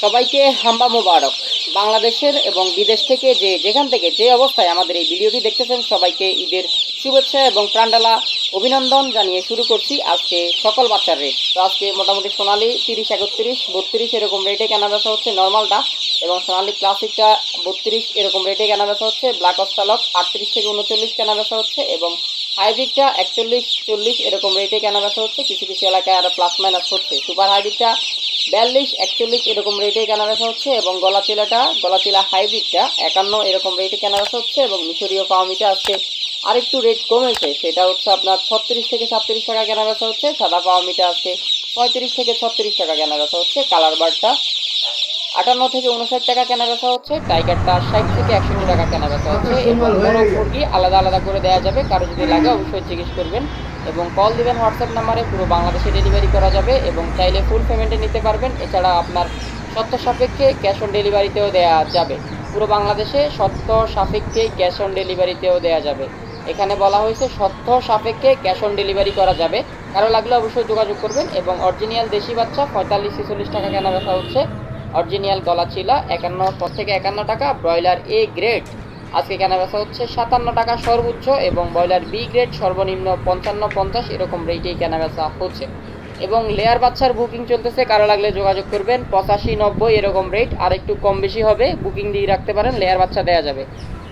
সবাইকে হাম্বা মোবারক। বাংলাদেশের এবং বিদেশ থেকে যে যেখান থেকে যে অবস্থায় আমাদের এই ভিডিওটি দেখতেছেন, সবাইকে ঈদের শুভেচ্ছা এবং প্রাণডালা অভিনন্দন জানিয়ে শুরু করছি আজকে সকল বাচ্চার রেট তো আজকে মোটামুটি সোনালি তিরিশ, একত্রিশ, বত্রিশ এরকম রেটে কেনা বেচা হচ্ছে নর্মালটা এবং সোনালি ক্লাসিকটা বত্রিশ এরকম রেটে কেনা বেচা হচ্ছে, ব্ল্যাক অস্টালক আটত্রিশ থেকে উনচল্লিশ কেনা বেচা হচ্ছে এবং হাইব্রিডটা একচল্লিশ, চল্লিশ এরকম রেটে কেনা বেচা হচ্ছে। কিছু কিছু এলাকায় আরও প্লাস মাইনাস হচ্ছে। সুপার হাইব্রিডটা বিয়াল্লিশ একচল্লিশ এরকম রেটে কেনা বেচা হচ্ছে এবং গলা চিলাটা গলা চিলা হাইব্রিডটা একান্ন এরকম রেটে কেনা বেচা হচ্ছে এবং মিশরীয় পাওমিটা আজকে আরেকটু রেট কমেছে। সেটা হচ্ছে আপনার ছত্রিশ থেকে সাতত্রিশ টাকা কেনা বেচা হচ্ছে সাদা পাওমিটা আজকে পঁয়ত্রিশ থেকে ছত্রিশ টাকা কেনা বেচা হচ্ছে কালার বারটা আটান্ন থেকে উনষাট টাকা কেনা বেচা হচ্ছে টাইগারটা ষাট থেকে একষট্টি টাকা কেনা বেচা হচ্ছে এবং মোরগ মুরগি আলাদা আলাদা করে দেওয়া যাবে কারও যদি লাগে অবশ্যই জিজ্ঞেস করবেন। এবং কল দিবেন হোয়াটসঅ্যাপ নাম্বারে পুরো বাংলাদেশে ডেলিভারি করা যাবে এবং চাইলে ফুল পেমেন্টে নিতে পারবেন। এছাড়া আপনার সত্য সাপেক্ষে ক্যাশ অন ডেলিভারিতেও দেওয়া যাবে। পুরো বাংলাদেশে সত্য সাপেক্ষে ক্যাশ অন ডেলিভারিতেও দেওয়া যাবে। এখানে বলা হয়েছে সত্য সাপেক্ষে ক্যাশ অন ডেলিভারি করা যাবে। কারও লাগলে অবশ্যই যোগাযোগ করবেন এবং অরিজিনাল দেশি বাচ্চা পঁয়তাল্লিশ ছেচল্লিশ টাকা কেনা বেচা হচ্ছে। অরিজিনাল গলা চিলা একান্ন, পর থেকে একান্ন টাকা ব্রয়লার এ গ্রেড আজকে কেনা বেচা হচ্ছে সাতান্ন টাকা সর্বোচ্চ এবং ব্রয়লার বি গ্রেড সর্বনিম্ন পঞ্চান্ন পঞ্চাশ এরকম রেটেই কেনা বেচা হচ্ছে। এবং লেয়ার বাচ্চার বুকিং চলতেছে, কারও লাগলে যোগাযোগ করবেন, পঁচাশি নব্বই এরকম রেট আর একটু কম বেশি হবে বুকিং দিয়ে রাখতে পারেন লেয়ার বাচ্চা দেওয়া যাবে।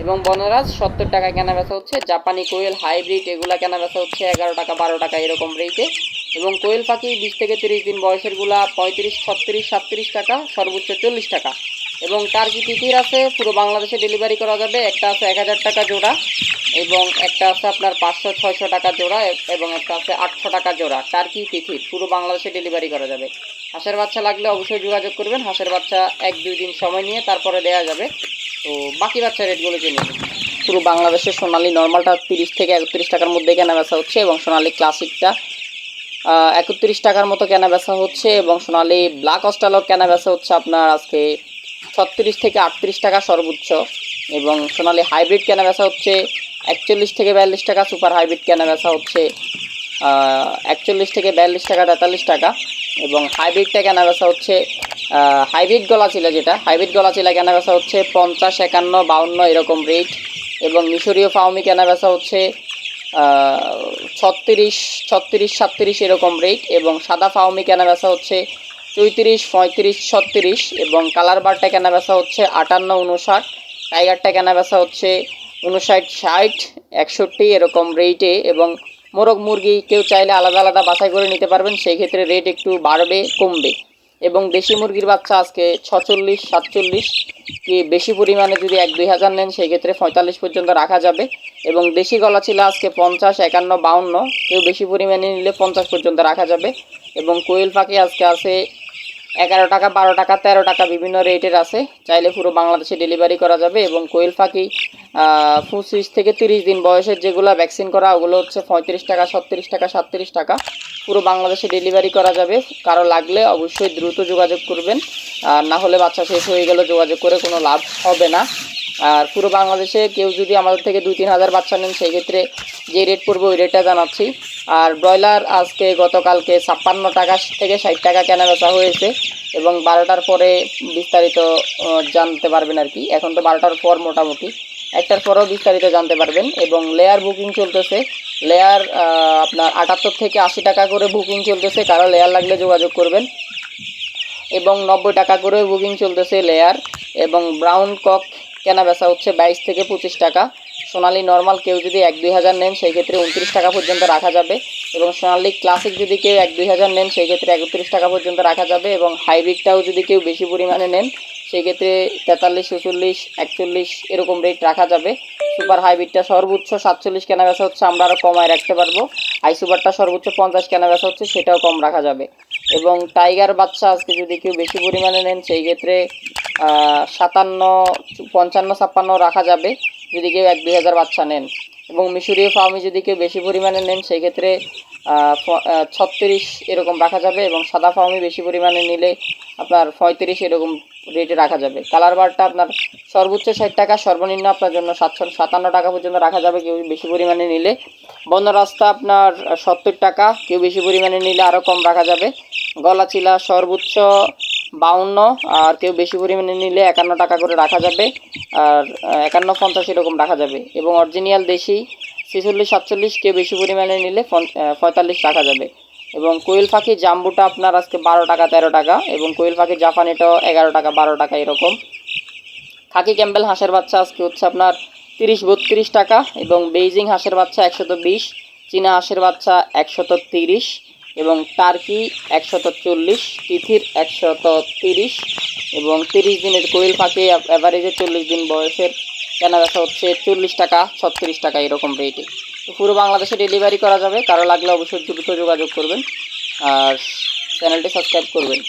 এবং বনরাজ, সত্তর টাকা কেনা বেচা হচ্ছে, জাপানি কোয়েল হাইব্রিড এগুলো কেনা বেচা হচ্ছে এগারো টাকা, বারো টাকা এরকম রেটে এবং কোয়েল পাখি বিশ থেকে তিরিশ দিন বয়সেরগুলা পঁয়ত্রিশ, ছত্রিশ, সাতত্রিশ টাকা, সর্বোচ্চ চল্লিশ টাকা। এবং তার টার্কি তিথির আছে? পুরো বাংলাদেশে ডেলিভারি করা যাবে। একটা আছে এক হাজার টাকা জোড়া এবং একটা আছে আপনার পাঁচশো, ছয়শো টাকা জোড়া এবং একটা আছে আটশো টাকা জোড়া। টার্কি তিথির পুরো বাংলাদেশে ডেলিভারি করা যাবে। হাঁসের বাচ্চা লাগলে অবশ্যই যোগাযোগ করবেন। হাঁসের বাচ্চা এক, দুই দিন সময় নিয়ে তারপরে দেওয়া যাবে। তো বাকি বাচ্চা রেটগুলো জেনে নিন। পুরো বাংলাদেশের সোনালি নর্মালটা তিরিশ থেকে একত্রিশ টাকার মধ্যে কেনা বেচা হচ্ছে এবং সোনালি ক্লাসিকটা একত্রিশ টাকার মতো কেনা বেচা হচ্ছে এবং সোনালি ব্ল্যাক অস্টালক কেনা বেচা হচ্ছে আপনার আজকে ছত্রিশ থেকে আটত্রিশ টাকা সর্বোচ্চ। এবং সোনালি হাইব্রিড কেনা বেচা হচ্ছে একচল্লিশ থেকে বিয়াল্লিশ টাকা, সুপার হাইব্রিড কেনা বেচা হচ্ছে একচল্লিশ থেকে বিয়াল্লিশ টাকা, তেতাল্লিশ টাকা। এবং হাইব্রিডটা কেনা বেচা হচ্ছে হাইব্রিড গলা চিলা যেটা, হাইব্রিড গলা চিলা কেনা বেচা হচ্ছে পঞ্চাশ, একান্ন, বাউন্ন এরকম রেট। এবং মিশরীয় ফাউমি কেনা বেচা হচ্ছে ছত্রিশ ছত্রিশ, সাতত্রিশ এরকম রেট। এবং সাদা ফাউমি কেনা বেচা হচ্ছে চৌত্রিশ, পঁয়ত্রিশ, ছত্রিশ এবং কালার বারটা কেনা বেচা হচ্ছে আটান্ন উনষাট টাইগারটা কেনা বেচা হচ্ছে উনষাট ষাট, একষট্টি এরকম রেটে এবং মোরগ মুরগি কেউ চাইলে আলাদা আলাদা বাছাই করে নিতে পারবেন, সেই ক্ষেত্রে রেট একটু বাড়বে, কমবে। এবং দেশি মুরগির বাচ্চা আজকে ছচল্লিশ, সাতচল্লিশ কি বেশি পরিমাণে যদি এক, দুই হাজার নেন, সেই ক্ষেত্রে পঁয়তাল্লিশ পর্যন্ত রাখা যাবে। এবং দেশি গলা ছিল আজকে পঞ্চাশ, একান্ন, বাউন্ন, কেউ বেশি পরিমাণে নিলে পঞ্চাশ পর্যন্ত রাখা যাবে। এবং কোয়েল পাখি আজকে আছে এগারো টাকা, বারো টাকা, তেরো টাকা বিভিন্ন রেটের আছে। চাইলে পুরো বাংলাদেশে ডেলিভারি করা যাবে এবং কোয়েল ফাঁকি পঁচিশ থেকে তিরিশ দিন বয়সের যেগুলো ভ্যাকসিন করা, ওগুলো হচ্ছে পঁয়ত্রিশ টাকা, ছত্রিশ টাকা, সাতত্রিশ টাকা। পুরো বাংলাদেশে ডেলিভারি করা যাবে। কারও লাগলে অবশ্যই দ্রুত যোগাযোগ করবেন। আর না হলে বাচ্চা শেষ হয়ে গেলে যোগাযোগ করে কোনো লাভ হবে না। আর পুরো বাংলাদেশে কেউ যদি আমাদের থেকে দুই, তিন হাজার বাচ্চা নেন সেই ক্ষেত্রে যে রেট পড়বে ওই রেটটা জানাচ্ছি। আর ব্রয়লার আজকে গতকালকে ছাপ্পান্ন টাকা থেকে ষাট টাকা কেনা বেচা হয়েছে এবং বারোটার পরে বিস্তারিত জানতে পারবেন আর কি। এখন তো বারোটার পর মোটামুটি। একটার পরেও বিস্তারিত জানতে পারবেন এবং লেয়ার বুকিং চলতেছে। লেয়ার আপনার আটাত্তর থেকে আশি টাকা করে বুকিং চলতেছে। কারও লেয়ার লাগলে যোগাযোগ করবেন। এবং নব্বই টাকা করে বুকিং চলতেছে লেয়ার এবং ব্রাউন কক কেনা বেচা হচ্ছে বাইশ থেকে পঁচিশ টাকা। সোনালি নর্মাল কেউ যদি এক দুই হাজার নেন, সেই ক্ষেত্রে উনত্রিশ টাকা পর্যন্ত রাখা যাবে। এবং সোনালি ক্লাসিক যদি কেউ এক দুই হাজার নেন, সেই ক্ষেত্রে একত্রিশ টাকা পর্যন্ত রাখা যাবে। এবং হাইব্রিডটাও যদি কেউ বেশি পরিমাণে নেন, সেই ক্ষেত্রে তেতাল্লিশ ছেচল্লিশ একচল্লিশ এরকম রেট রাখা যাবে। সুপার হাইব্রিডটা সর্বোচ্চ সাতচল্লিশ কেনা বেচা হচ্ছে, আমরা আরও কমায় রাখতে পারব। আই সুপারটা সর্বোচ্চ পঞ্চাশ কেনা বেচা হচ্ছে, সেটাও কম রাখা যাবে। এবং টাইগার বাচ্চা আজকে যদি কেউ বেশি পরিমাণে নেন, সেই ক্ষেত্রে সাতান্ন, পঞ্চান্ন, ছাপ্পান্ন রাখা যাবে যদি কেউ এক দুই হাজার বাচ্চা নেন। এবং মিশরীয় ফার্মে যদি কেউ বেশি পরিমাণে নেন, সেই ক্ষেত্রে ছত্রিশ এরকম রাখা যাবে এবং সাদা ফার্মে বেশি পরিমাণে নিলে আপনার পঁয়ত্রিশ এরকম রেটে রাখা যাবে। কালার বারটা আপনার সর্বোচ্চ ষাট টাকা, সর্বনিম্ন আপনার জন্য সাতশো, সাতান্ন টাকা পর্যন্ত রাখা যাবে কেউ বেশি পরিমাণে নিলে। বন্ধ রাস্তা আপনার সত্তর টাকা, কেউ বেশি পরিমাণে নিলে আরও কম রাখা যাবে। গলা চিলা সর্বোচ্চ বাউন্ন, আর কেউ বেশি পরিমাণে নিলে একান্ন টাকা করে রাখা যাবে, আর একান্ন পঞ্চাশ এরকম রাখা যাবে। এবং অরিজিনাল দেশি ছেচল্লিশ, সাতচল্লিশ, কেউ বেশি পরিমাণে নিলে পঁয়তাল্লিশ রাখা যাবে। এবং কোয়েল পাখি জাম্বুটা আপনার আজকে বারো টাকা, তেরো টাকা, এবং কোয়েল পাখি জাপানিটাও এগারো টাকা, বারো টাকা এরকম। খাকি ক্যাম্বেল হাঁসের বাচ্চা আজকে হচ্ছে আপনার তিরিশ, বত্রিশ টাকা, এবং বেইজিং হাঁসের বাচ্চা একশত বিশ, চীনা হাঁসের বাচ্চা একশত তিরিশ এবং টার্কি একশত চল্লিশ, তিথির একশত তিরিশ এবং তিরিশ দিনের কোয়েল পাখি অ্যাভারেজে চল্লিশ দিন বয়সের। কেনা হচ্ছে চল্লিশ টাকা, ছত্রিশ টাকা এরকম রেটে তো পুরো বাংলাদেশে ডেলিভারি করা যাবে। কারও লাগলে অবশ্যই দ্রুত যোগাযোগ করবেন। আর চ্যানেলটি সাবস্ক্রাইব করবেন।